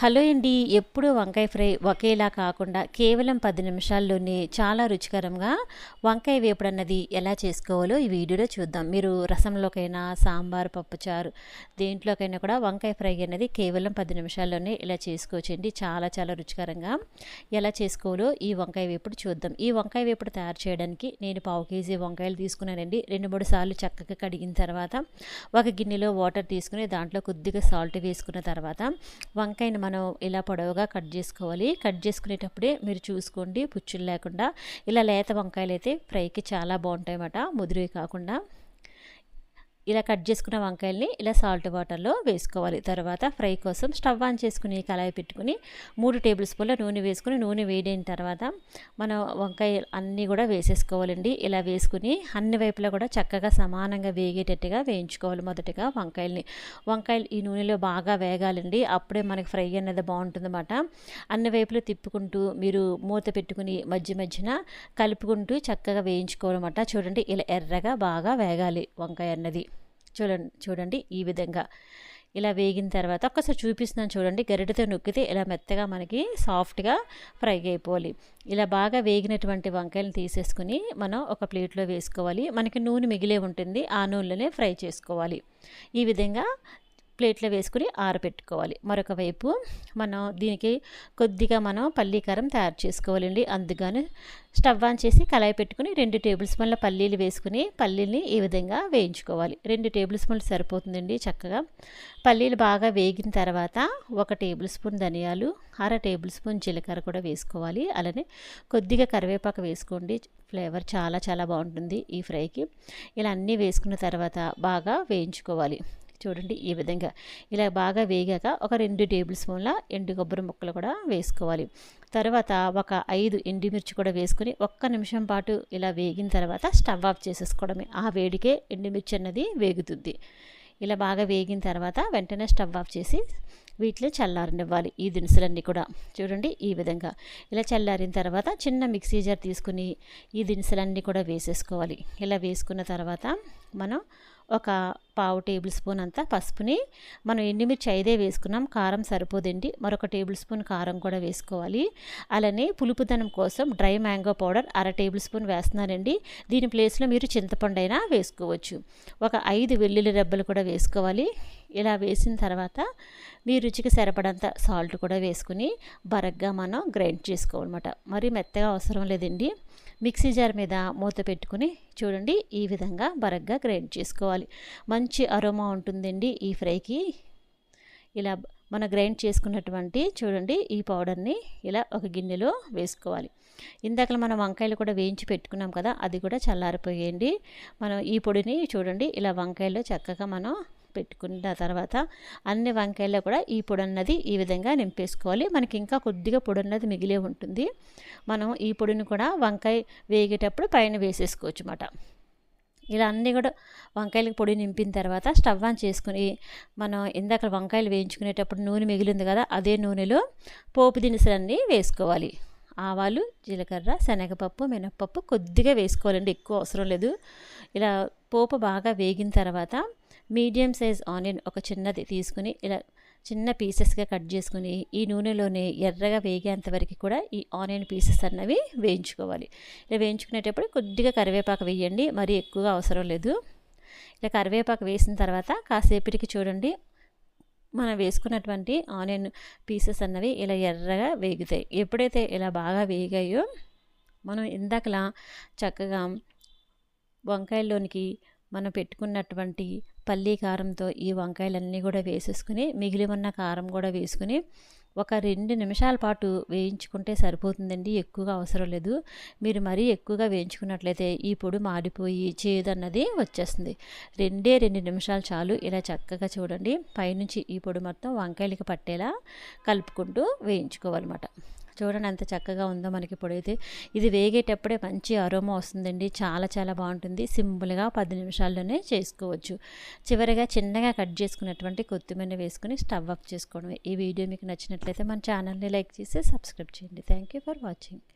Hello అండి ఎప్పుడు వంకాయ ఫ్రై ఒకేలా కాకుండా కేవలం పది నిమిషాల్లోనే చాలా రుచికరంగా వంకాయ వేపుడు అన్నది ఎలా చేసుకోవాలో ఈ వీడియోలో చూద్దాం. మీరు రసంలోకైనా సాంబార్ పప్పుచారు దేంట్లోకైనా కూడా వంకాయ ఫ్రై అనేది కేవలం పది నిమిషాల్లోనే ఇలా చేసుకోవచ్చండి. చాలా చాలా రుచికరంగా ఎలా చేసుకోవాలో ఈ వంకాయ వేపుడు చూద్దాం. ఈ వంకాయ వేపుడు తయారు చేయడానికి నేను పావు కేజీ వంకాయలు తీసుకున్నానండి. రెండు మూడు సార్లు చక్కగా కడిగిన తర్వాత ఒక గిన్నెలో వాటర్ తీసుకుని దాంట్లో కొద్దిగా సాల్ట్ వేసుకున్న తర్వాత వంకాయని మనం ఇలా పొడవుగా కట్ చేసుకోవాలి. కట్ చేసుకునేటప్పుడే మీరు చూసుకోండి పుచ్చులు లేకుండా. ఇలా లేత వంకాయలు అయితే ఫ్రైకి చాలా బాగుంటాయి అన్నమాట ముదిరివి కాకుండా. ఇలా కట్ చేసుకున్న వంకాయల్ని ఇలా సాల్ట్ వాటర్లో వేసుకోవాలి. తర్వాత ఫ్రై కోసం స్టవ్ ఆన్ చేసుకుని కళాయి పెట్టుకుని మూడు టేబుల్ స్పూన్ల నూనె వేసుకుని నూనె వేడైన తర్వాత మనం వంకాయ అన్నీ కూడా వేసేసుకోవాలండి. ఇలా వేసుకుని అన్ని వైపులా కూడా చక్కగా సమానంగా వేగేటట్టుగా వేయించుకోవాలి మొదటగా వంకాయల్ని. వంకాయలు ఈ నూనెలో బాగా వేగాలండి. అప్పుడే మనకి ఫ్రై అనేది బాగుంటుందన్నమాట. అన్ని వైపులు తిప్పుకుంటూ మీరు మూత పెట్టుకుని మధ్య మధ్యన కలుపుకుంటూ చక్కగా వేయించుకోవాలన్నమాట. చూడండి ఇలా ఎర్రగా బాగా వేగాలి వంకాయ అన్నది. చూడండి చూడండి ఈ విధంగా. ఇలా వేగిన తర్వాత ఒక్కసారి చూపిస్తున్నాను చూడండి గరిటెతో నొక్కితే ఇలా మెత్తగా మనకి సాఫ్ట్గా ఫ్రై అయిపోవాలి. ఇలా బాగా వేగినటువంటి వంకాయలను తీసేసుకుని మనం ఒక ప్లేట్లో వేసుకోవాలి. మనకి నూనె మిగిలే ఉంటుంది ఆ నూనెలోనే ఫ్రై చేసుకోవాలి. ఈ విధంగా ప్లేట్లో వేసుకుని ఆరబెట్టుకోవాలి. మరొక వైపు మనం దీనికి కొద్దిగా మనం పల్లీకారం తయారు చేసుకోవాలండి. అందుకని స్టవ్ ఆన్ చేసి కళాయి పెట్టుకుని రెండు టేబుల్ స్పూన్ల పల్లీలు వేసుకుని పల్లీని ఈ విధంగా వేయించుకోవాలి. రెండు టేబుల్ స్పూన్లు సరిపోతుందండి చక్కగా. పల్లీలు బాగా వేగిన తర్వాత ఒక టేబుల్ స్పూన్ ధనియాలు అర టేబుల్ స్పూన్ జీలకర్ర కూడా వేసుకోవాలి. అలానే కొద్దిగా కరివేపాకు వేసుకోండి. ఫ్లేవర్ చాలా చాలా బాగుంటుంది ఈ ఫ్రైకి. ఇలా అన్నీ వేసుకున్న తర్వాత బాగా వేయించుకోవాలి. చూడండి ఈ విధంగా. ఇలా బాగా వేగాక ఒక రెండు టేబుల్ స్పూన్ల ఎండు కొబ్బరి ముక్కలు కూడా వేసుకోవాలి. తర్వాత ఒక ఐదు ఎండుమిర్చి కూడా వేసుకుని ఒక్క నిమిషం పాటు ఇలా వేగిన తర్వాత స్టవ్ ఆఫ్ చేసేసుకోవడమే. ఆ వేడికే ఎండుమిర్చి అన్నది వేగుతుంది. ఇలా బాగా వేగిన తర్వాత వెంటనే స్టవ్ ఆఫ్ చేసి వీటిలో చల్లారనివ్వాలి. ఈ దినుసులన్నీ కూడా. చూడండి ఈ విధంగా. ఇలా చల్లారిన తర్వాత చిన్న మిక్సీ జార్ తీసుకుని ఈ దినుసులన్నీ కూడా వేసేసుకోవాలి. ఇలా వేసుకున్న తర్వాత మనం ఒక పావు టేబుల్ స్పూన్ అంతా పసుపుని మనం ఎండుమిర్చి ఐదే వేసుకున్నాం కారం సరిపోదండి. మరొక టేబుల్ స్పూన్ కారం కూడా వేసుకోవాలి. అలానే పులుపుదనం కోసం డ్రై మ్యాంగో పౌడర్ అర టేబుల్ స్పూన్ వేస్తున్నానండి. దీని ప్లేస్లో మీరు చింతపండు అయినా వేసుకోవచ్చు. ఒక ఐదు వెల్లుల్లి రెబ్బలు కూడా వేసుకోవాలి. ఇలా వేసిన తర్వాత మీ రుచికి సరిపడంత సాల్ట్ కూడా వేసుకుని బరగ్గా మనం గ్రైండ్ చేసుకోవాలన్నమాట. మరి మెత్తగా అవసరం లేదండి. మిక్సీ జార్ మీద మూత పెట్టుకుని చూడండి ఈ విధంగా బరగ్గా గ్రైండ్ చేసుకోవాలి. మంచి మంచి అరోమా ఉంటుందండి ఈ ఫ్రైకి. ఇలా మన గ్రైండ్ చేసుకున్నటువంటి చూడండి ఈ పౌడర్ని ఇలా ఒక గిన్నెలో వేసుకోవాలి. ఇందాక మనం వంకాయలు కూడా వేయించి పెట్టుకున్నాం కదా అది కూడా చల్లారిపోయేయండి. మనం ఈ పొడిని చూడండి ఇలా వంకాయలు చక్కగా మనం పెట్టుకున్న తర్వాత అన్ని వంకాయల్లో కూడా ఈ పొడి అన్నది ఈ విధంగా నింపేసుకోవాలి. మనకి ఇంకా కొద్దిగా పొడి అన్నది మిగిలే ఉంటుంది. మనం ఈ పొడిని కూడా వంకాయ వేగేటప్పుడు పైన వేసేసుకోవచ్చు అన్నమాట ఇలా అన్నీ కూడా వంకాయలకి పొడి నింపిన తర్వాత స్టవ్ ఆన్ చేసుకుని మనం ఇందాక వంకాయలు వేయించుకునేటప్పుడు నూనె మిగిలింది కదా అదే నూనెలో పోపు దినుసులన్నీ వేసుకోవాలి. ఆవాలు జీలకర్ర శనగపప్పు మినప్పప్పు కొద్దిగా వేసుకోవాలండి ఎక్కువ అవసరం లేదు. ఇలా పోపు బాగా వేగిన తర్వాత మీడియం సైజ్ ఆనియన్ ఒక చిన్నది తీసుకుని ఇలా చిన్న పీసెస్గా కట్ చేసుకుని ఈ నూనెలోనే ఎర్రగా వేగేంత వరకు కూడా ఈ ఆనియన్ పీసెస్ అన్నవి వేయించుకోవాలి. ఇలా వేయించుకునేటప్పుడు కొద్దిగా కరివేపాకు వేయండి మరీ ఎక్కువగా అవసరం లేదు. ఇలా కరివేపాకు వేసిన తర్వాత కాసేపటికి చూడండి మనం వేసుకున్నటువంటి ఆనియన్ పీసెస్ అన్నవి ఇలా ఎర్రగా వేగుతాయి. ఎప్పుడైతే ఇలా బాగా వేగాయో మనం ఇందాకలా చక్కగా వంకాయల్లోనికి మనం పెట్టుకున్నటువంటి పల్లీ కారంతో ఈ వంకాయలన్నీ కూడా వేసేసుకుని మిగిలి ఉన్న కారం కూడా వేసుకుని ఒక రెండు నిమిషాల పాటు వేయించుకుంటే సరిపోతుందండి. ఎక్కువగా అవసరం లేదు. మీరు మరీ ఎక్కువగా వేయించుకున్నట్లయితే ఈ పొడి మాడిపోయి చేదు అన్నది వచ్చేస్తుంది. రెండే రెండు నిమిషాలు చాలు ఇలా చక్కగా చూడండి. పైనుంచి ఈ పొడి మొత్తం వంకాయలకి పట్టేలా కలుపుకుంటూ వేయించుకోవాలన్నమాట. చూడండి ఎంత చక్కగా ఉందో మనకి పొడైతే ఇది వేగేటప్పుడే మంచి అరోమా వస్తుందండి. చాలా చాలా బాగుంటుంది. సింపుల్గా పది నిమిషాల్లోనే చేసుకోవచ్చు. చివరిగా చిన్నగా కట్ చేసుకున్నటువంటి కొత్తిమీర వేసుకుని స్టవ్ ఆఫ్ చేసుకోవడం ఈ వీడియో మీకు నచ్చినట్లయితే మన ఛానల్ని లైక్ చేసి సబ్స్క్రైబ్ చేయండి. Thank you for watching.